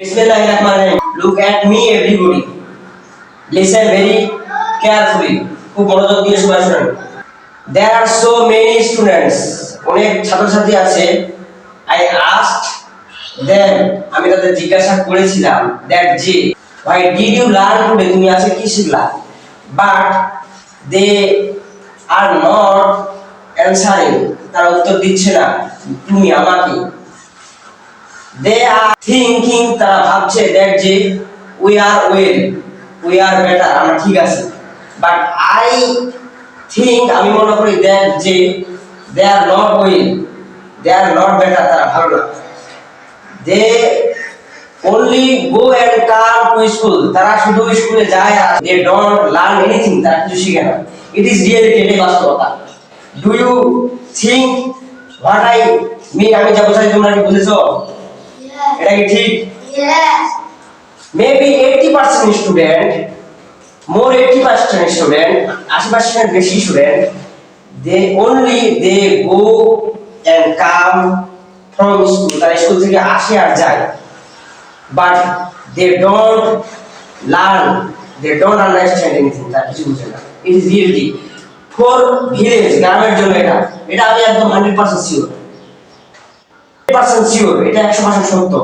Look at me everybody listen very carefully খুব মনোযোগ দিয়ে শুনে শুনেন। There are so many students অনেক ছাত্রছাত্রী আছে। আই আস্ট দেন আমি তাদের জিজ্ঞাসা করেছিলাম দ্যাট জি ভাই ডিড ইউ লার্ন টুডে তুমি আছে কি শিখলা? But they are not answering তারা উত্তর দিচ্ছে না, তুমি আমাকে দে আর থিংকিং তারা ভাবছে দ্যাট যে we are well we are better আমরা ঠিক আছি। বাট আই থিংক আমি মনে করি দ্যাট যে they are not well they are not better তারা ভালো না। They only go and come to school তারা শুধু স্কুলে যায় আর দে ডোন্ট লার্ন এনিথিং তারা কিছু শিখে না। ইট ইজ রিয়েলিটি এটাই বাস্তবতা। Do you think what I mean আমি যা বোঝাই তোমরা কি বুঝেছ? এটা কি ঠিক. Maybe eighty percent student more eighty percent student আশি পার্সেন্ট বেশি student they only they go and come from school তারা স্কুল থেকে আসে আর যায়। But they don't learn they don't understand anything তারা কিছু বুঝে না। It is reality for village গ্রামের জন্য এটা। এটা আমি একদম hundred percent sure percent sure এটা একশো পার্সেন্ট সত্য